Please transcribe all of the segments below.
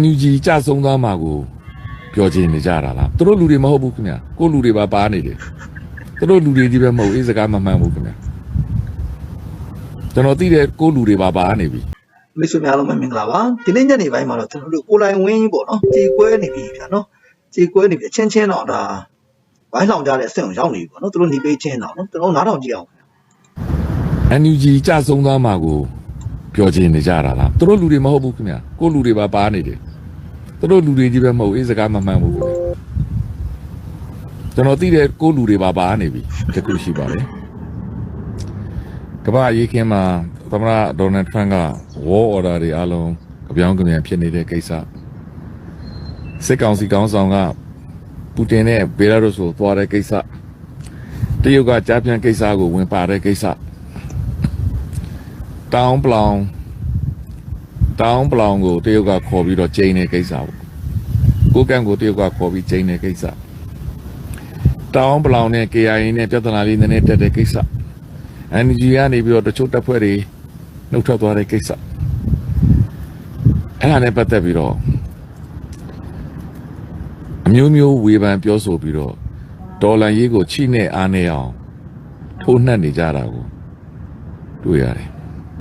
NUG ကြဆုံးသွားမှာကိုပြောချင်နေကြတာလားသူတို့လူတွေမဟုတ်ဘူးခင်ဗျာကိုယ့်လူတွေပါပါနေတယ်သူတို့လူတွေကြီးပဲမဟုတ်အေးစကားမမှန်ဘူးခင်ဗျာကျွန်တော်သိတဲ့ကိုယ့်လူတွေပါပါနေပြီမိတ်ဆွေများလုံးပဲမင်္ဂလာပါဒီနေ့ညနေပိုင်းမှာတော့ကျွန်တော်တို့ကိုယ်တိုင်ဝင်းပေါ့နော်ကြေကွဲနေပြီဗျာနော်ကြေကွဲနေပြီအချင်းချင်းတော့ဒါဝိုင်းဆောင်ကြတဲ့အဆင့်ကိုရောက်နေပြီပေါ့နော်သူတို့หนีပေးချင်းတော့နော်ကျွန်တော်နားထောင်ကြည့်အောင် NUG ကြဆုံးသွားမှာကို ပြောချင်နေကြတာလားသူတို့လူတွေမဟုတ်ဘူးခင်ဗျာကိုယ့်လူတွေပါပါနေတယ်သူတို့လူတွေကြီးပဲမဟုတ်အေးစကားမမှန်ဘူးခင်ဗျာကျွန်တော်သိတဲ့ကိုယ့်လူတွေပါပါနေပြီတခုရှိပါတယ်ကမ္ဘာရေးခင်းမှာသမ္မတဒေါ်နယ်ထရန့်က war order တွေအားလုံးကြပြောင်းကြပြန်ဖြစ်နေတဲ့ကိစ္စစစ်ကောင်စီကောင်းဆောင်ကပူတင်နဲ့ဘေလာရုစ်ကိုသွားတဲ့ကိစ္စတရုတ်ကကြားပြန်ကိစ္စကိုဝင်ပါတဲ့ကိစ္စ တောင်းပလောင်တောင်းပလောင်ကိုတရုတ်ကခေါ်ပြီးတော့ကျိန်းတဲ့ကိစ္စပေါ့ကိုကန့်ကိုတရုတ်ကခေါ်ပြီးကျိန်းတဲ့ကိစ္စတောင်းပလောင်နဲ့ KIA နဲ့ပြဿနာလေးနည်းနည်းတက်တဲ့ကိစ္စ NG ကနေပြီးတော့တချို့တပ်ဖွဲ့တွေနှုတ်ထွက်သွားတဲ့ကိစ္စအဲ့ဒါနဲ့ပတ်သက်ပြီးတော့အမျိုးမျိုးဝေဖန်ပြောဆိုပြီးတော့ဒေါ်လာရေးကိုချိနဲ့အားနေအောင်ထိုးနှက်နေကြတာကိုတွေ့ရတယ်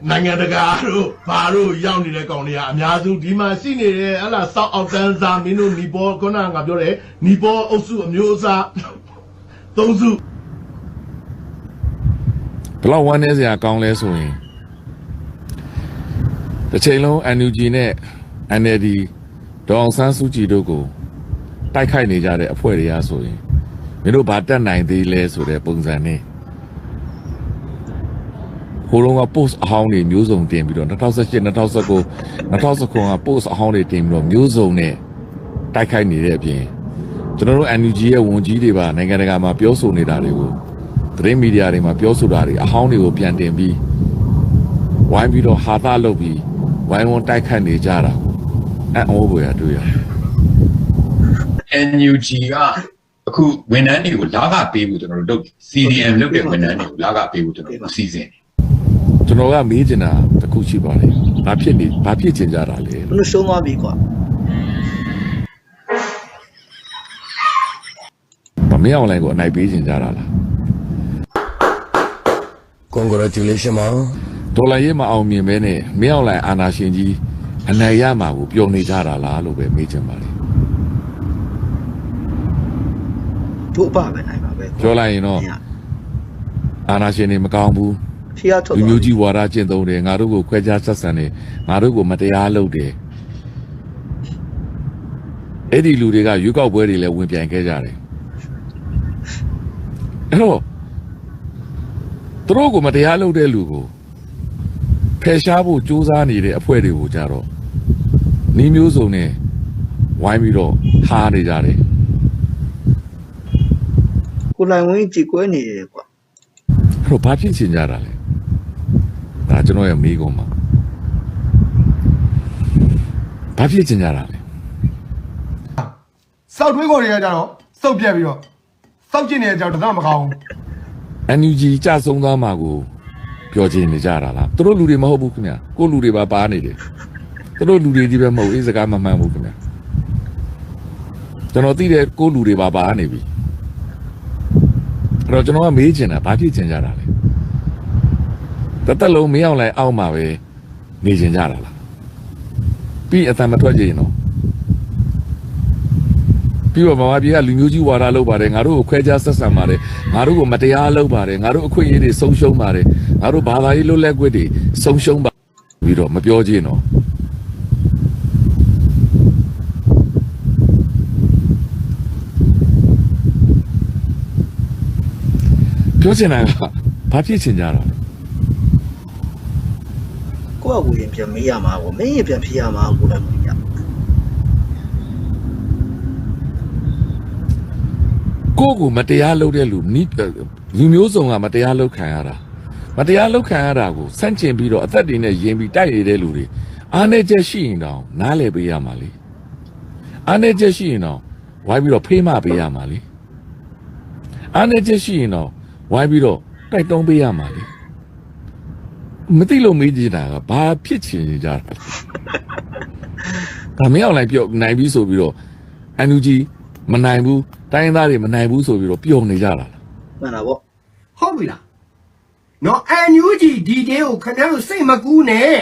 နိုင်ငံတကာတို့ဘာတို့ရောက်နေတဲ့ကောင်တွေကအများစုဒီမှာရှိနေတဲ့ဟလာစောက်အောက်တန်းစားမင်းတို့နီပေါ်ခုနကငါပြောတယ်နီပေါ်အုပ်စုအမျိုးအစားသုံးစုဘလောက်ဝမ်းနည်းစရာကောင်းလဲဆိုရင်တစ်ချိန်လုံး NUG နဲ့ NLD ဒေါအောင်ဆန်းစုကြည်တို့ကိုတိုက်ခိုက်နေကြတဲ့အဖွဲ့တွေကဆိုရင်မင်းတို့ဘာတက်နိုင်သေးလဲဆိုတဲ့ပုံစံနဲ့ ဟိုလုံးက post အဟောင်းတွေမျိုးစုံတင်ပြီးတော့2018 2019 2019က post အဟောင်းတွေတင်ပြီးတော့မျိုးစုံနဲ့တိုက်ခိုက်နေတဲ့အပြင်ကျွန်တော်တို့ NUG ရဲ့ဝန်ကြီးတွေပါနိုင်ငံတကာမှာပြောဆိုနေတာတွေကိုသတင်းမီဒီယာတွေမှာပြောဆိုတာတွေအဟောင်းတွေကိုပြန်တင်ပြီးဝိုင်းပြီးတော့ဟာသလုပ်ပြီးဝိုင်းဝန်းတိုက်ခတ်နေကြတာအံ့ဩဖွယ်ရတွေ့ရတယ် NUG ကအခုဝန်ထမ်းတွေကိုလာကပေးဖို့ကျွန်တော်တို့လုပ် CDM လုပ်တဲ့ဝန်ထမ်းတွေကိုလာကပေးဖို့ကျွန်တော်တို့စီစဉ်တယ် ကျွန်တော်ကမေးချင်တာတစ်ခုရှိပါတယ်။ဘာဖြစ်နေဘာဖြစ်ချင်ကြတာလဲသူတို့ရှုံးသွားပြီကွာ။ဗမင်းအောင်လိုင်းကိုအနိုင်ပေးချင်ကြတာလား congratulation ပါ။ဒေါ်လာရေးမအောင်မြင်ပဲနဲ့မင်းအောင်လိုင်းအာနာရှင်ကြီးအနိုင်ရမှာကိုပျော်နေကြတာလားလို့ပဲမေးချင်ပါတယ်တို့အပပဲနိုင်ပါပဲ။ပြောလိုက်ရင်တော့အာနာရှင်တွေမကောင်းဘူး ဖီးရထွက်လူသွားမျိုးကြီးဝါဒကျင့်သုံးတယ်ငါတို့ကိုခွဲခြားဆက်ဆံတယ်ငါတို့ကိုမတရားလုပ်တယ်အဲ့ဒီလူတွေကရွေးကောက်ပွဲတွေလည်းဝင်ပြိုင်ခဲ့ကြတယ်အဲ့တော့သူတို့ကိုမတရားလုပ်တဲ့လူကိုဖယ်ရှားဖို့ကြိုးစားနေတဲ့အဖွဲ့တွေကိုကြတော့နှီးမျိုးစုံနဲ့ဝိုင်းပြီးတော့ဟားနေကြတယ်ကိုယ်တိုင်ဝင်းကြေကွဲနေတယ်ကွာအဲ့တော့ဘာဖြစ်ချင်ကြတာလဲဒါ ကျွန်တော်ရဲ့မိကုံမှာဘာဖြစ်ချင်ကြတာလဲစောက်ထွေးခေါ်တွေကကြတော့စုပ်ပြက်ပြီးတော့စောက်ကျင်နေတဲ့ကြောင့်တသက်မကောင်းဘူး NUG ကြဆုံးသွားမှာကိုပြောချင်နေကြတာလားသူတို့လူတွေမဟုတ်ဘူးခင်ဗျာကိုယ့်လူတွေပါပါနေတယ်သူတို့လူတွေကြီးပဲမဟုတ်အေးစကားမမှန်ဘူးခင်ဗျာကျွန်တော်သိတဲ့ကိုယ့်လူတွေပါပါနေပြီအဲ့တော့ကျွန်တော်ကမေးချင်တာဘာဖြစ်ချင်ကြတာလဲ တသက်လုံးမရောက်လိုက်အောက်မှာပဲနေချင်ကြတာလားပြီးအတန်မထွက်ကြရင်တော့ပြီးတော့မမပြေကလူမျိုးကြီးဝါဒလုပ်ပါတယ်ငါတို့ကိုခွဲခြားဆက်ဆံပါတယ်ငါတို့ကိုမတရားလုပ်ပါတယ်ငါတို့အခွင့်အရေးတွေဆုံးရှုံးပါတယ်ငါတို့ဘာသာရေးလွတ်လပ်ခွင့်တွေဆုံးရှုံးပါပြီးတော့မပြောကြရင်တော့ပြောချင်တာကဘာဖြစ်ချင်ကြတာလဲ ကိုယ့်အကူရင်ပြန်မေးရမှာကွာမင်းရင်ပြန်ဖြေရမှာကိုယ်တိုင်မရကိုယ့်ကိုမတရားလုပ်တဲ့လူနိလူမျိုးစုံကမတရားလုပ်ခံရတာမတရားလုပ်ခံရတာကိုစန့်ကျင်ပြီးတော့အသက်တွေနဲ့ယင်ပြီးတိုက်ရတဲ့လူတွေအားနေချက်ရှိရင်တောင်နားလည်ပေးရမှာလေအားနေချက်ရှိရင်တောင်ဝိုင်းပြီးတော့ဖေးမပေးရမှာလေအားနေချက်ရှိရင်တော့ဝိုင်းပြီးတော့တိုက်တွန်းပေးရမှာလေ မသိလို့မေးကြည့်တာကဘာဖြစ်ချင်ကြတာလဲဒါမင်းအောင်လိုက်ပြောနိုင်ပြီဆိုပြီးတော့ NUG မနိုင်ဘူးတိုင်းရင်းသားတွေမနိုင်ဘူးဆိုပြီးတော့ပျော်နေကြတာလားမှန်တာပေါ့ဟုတ်ပြီလားနော်အန်ယူဂျီဒီတေးကိုခင်ဗျားတို့စိတ်မကူးနဲ့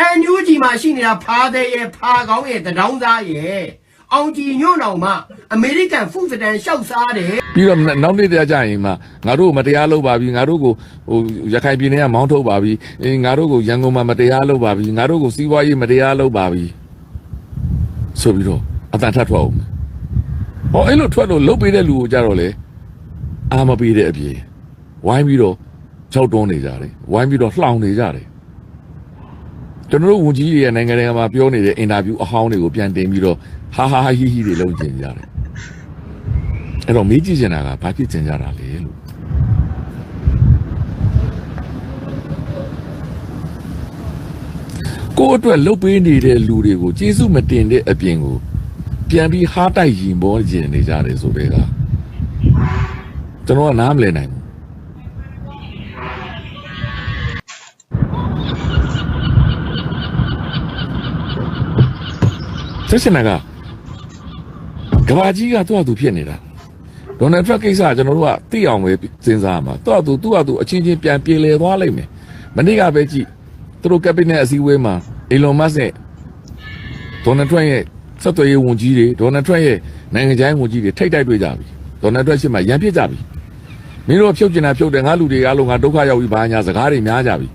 အန်ယူဂျီမှာရှိနေတာဖားတဲ့ရဲ့ဖားကောင်းရဲ့တဒေါင်းသားရဲ့ အောင်ကြည်ညွန့်တော်မှာအမေရိကန်ဖူးစတန်ရှောက်စားတယ်ပြီးတော့နောက်နေ့တည်းကြရင်မှငါတို့ကိုမတရားလုပ်ပါပြီငါတို့ကိုဟိုရခိုင်ပြည်နယ်ကမောင်းထုတ်ပါပြီအေးငါတို့ကိုရန်ကုန်မှာမတရားလုပ်ပါပြီငါတို့ကိုစီးပွားရေးမတရားလုပ်ပါပြီဆိုပြီးတော့အတန်ထပ်ထွက်အောင်မယ်ဟောအဲ့လိုထွက်လို့လုတ်ပေးတဲ့လူကိုကြတော့လေအာမပေးတဲ့အပြေဝိုင်းပြီးတော့ကြောက်တွန်းနေကြတယ်ဝိုင်းပြီးတော့လှောင်နေကြတယ် ကျွန်တော်တို့ဝန်ကြီးတွေရဲ့နိုင်ငံတွေကမှာပြောနေတဲ့အင်တာဗျူးအဟောင်းတွေကိုပြန်တင်ပြီးတော့ဟာဟာဟီဟီတွေလုပ်ကြင်ကြတယ်အဲ့တော့မေးကြည့်ချင်တာကဘာဖြစ်ချင်ကြတာလဲလို့ကိုယ့်အတွက်လှုပ်ပေးနေတဲ့လူတွေကိုကျေးဇူးမတင်တဲ့အပြင်ကိုပြန်ပြီးဟားတိုက်ရင်ပေါ်ကျင်နေကြတယ်ဆိုတဲ့ကကျွန်တော်ကနားမလည်နိုင်ဘူး ဆက်စနာကကဘာကြီးကသူ့အတူဖြစ်နေတာ ဒေါ်နယ်ထရန့်ကိစ္စကကျွန်တော်တို့ကသိအောင်ပဲစဉ်းစားရမှာသူ့အတူသူ့အတူအချင်းချင်းပြန်ပြေလည်သွားလိမ့်မယ်မနေ့ကပဲကြည့်သူတို့ကက်ဘိနက်အစည်းအဝေးမှာအီလွန်မတ်စ်နဲ့ဒေါ်နယ်ထရန့်ရဲ့ဆက်သွယ်ရေးဝန်ကြီးတွေဒေါ်နယ်ထရန့်ရဲ့နိုင်ငံခြားရေးဝန်ကြီးတွေထိတ်တိုက်တွေ့ကြပြီဒေါ်နယ်ထရန့်ရှစ်မှာရန်ဖြစ်ကြပြီမင်းတို့ဖြုတ်ကျင်တာဖြုတ်တယ်ငါလူတွေအားလုံးကဒုက္ခရောက်ပြီဘာညာစကားတွေများကြပြီ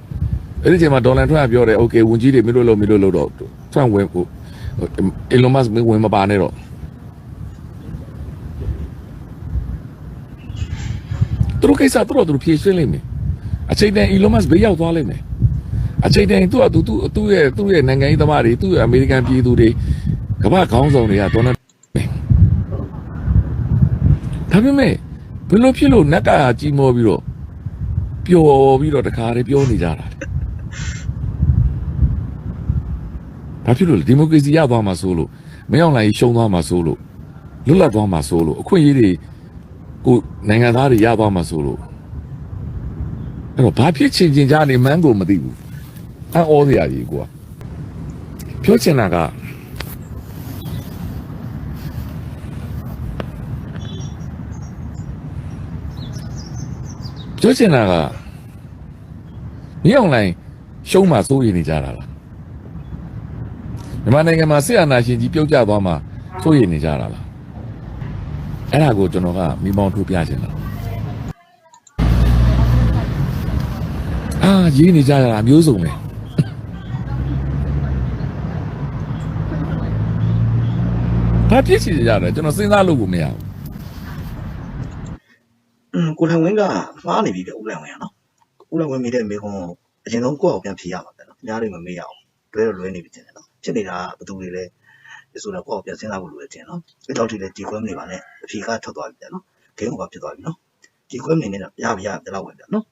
အဲ့ဒီချိန်မှာဒေါ်နယ်ထရန့်ကပြောတယ်โอเคဝန်ကြီးတွေမင်းတို့လို့မင်းတို့လို့တော့ထရန့်ဝင်ကို အီလွန်မတ်စ်ဝင်မပါနဲ့တော့သူတို့ကိစ္စသူတို့သူတို့ဖြေရှင်းလိမ့်မယ်အချိန်တန် Elon Musk ဘေးရောက်သွားလိမ့်မယ်အချိန်တန်သူ့အတူသူ့သူ့ရဲ့သူ့ရဲ့နိုင်ငံရေးသမားတွေသူ့ရဲ့အမေရိကန်ပြည်သူတွေကမ္ဘာခေါင်းဆောင်တွေကဒေါ်နယ်ဒါပေမဲ့ဘယ်လိုဖြစ်လို့နက်ကကြီးမောပြီးတော့ပျော်ပြီးတော့တခါတည်းပြောနေကြတာလဲ ဘာဖြစ်လို့လဲဒီမိုကရေစီရသွားမှာဆိုလို့မင်းအောင်လှိုင်ရှုံးသွားမှာဆိုလို့လွတ်လပ်သွားမှာဆိုလို့အခွင့်အရေးတွေကိုနိုင်ငံသားတွေရသွားမှာဆိုလို့အဲ့တော့ဘာဖြစ်ချင်ချင်ကြနေမှန်းကိုမသိဘူးအံ့ဩစရာကြီးကွာပြောချင်တာကပြောချင်တာကမြေအောင်လိုင်းရှုံးမှစိုးရိမ်နေကြတာလား မြန်မာနိုင်ငံမှာစစ်အာဏာရှင်ကြီးပြုတ်ကျသွားမှစိုးရိမ်နေကြတာလားအဲ့ဒါကိုကျွန်တော်ကမိမောင်းထုတ်ပြချင်တာအာရေးနေကြတာအမျိုးစုံပဲဘာဖြစ်စီကြတယ်ကျွန်တော်စဉ်းစားလို့ကိုမရဘူးอืมကိုလန်ဝင်းကမှားနေပြီပြဦးလန်ဝင်းကနော်ဦးလန်ဝင်းမိတဲ့မိကုံအရင်ဆုံးကိုယ့်အောင်ပြန်ဖြေရမှာပဲနော်အများတွေမမေးရအောင်လွဲတော့လွဲနေပြီတင်တယ်နော် ဖြစ်နေတာကဘယ်သူတွေလဲဒီဆိုတော့ကိုယ့်အောင်ပြန်စဉ်းစားဖို့လိုတယ်တင်နော်အဲ့တော့ဒီလေဒီကွဲမနေပါနဲ့အဖြေကထွက်သွားပြီပြန်နော်ဂိမ်းကဖြစ်သွားပြီနော်ဒီကွဲမနေနဲ့ရပြီရပြီတော့ဝင်ပြန်နော်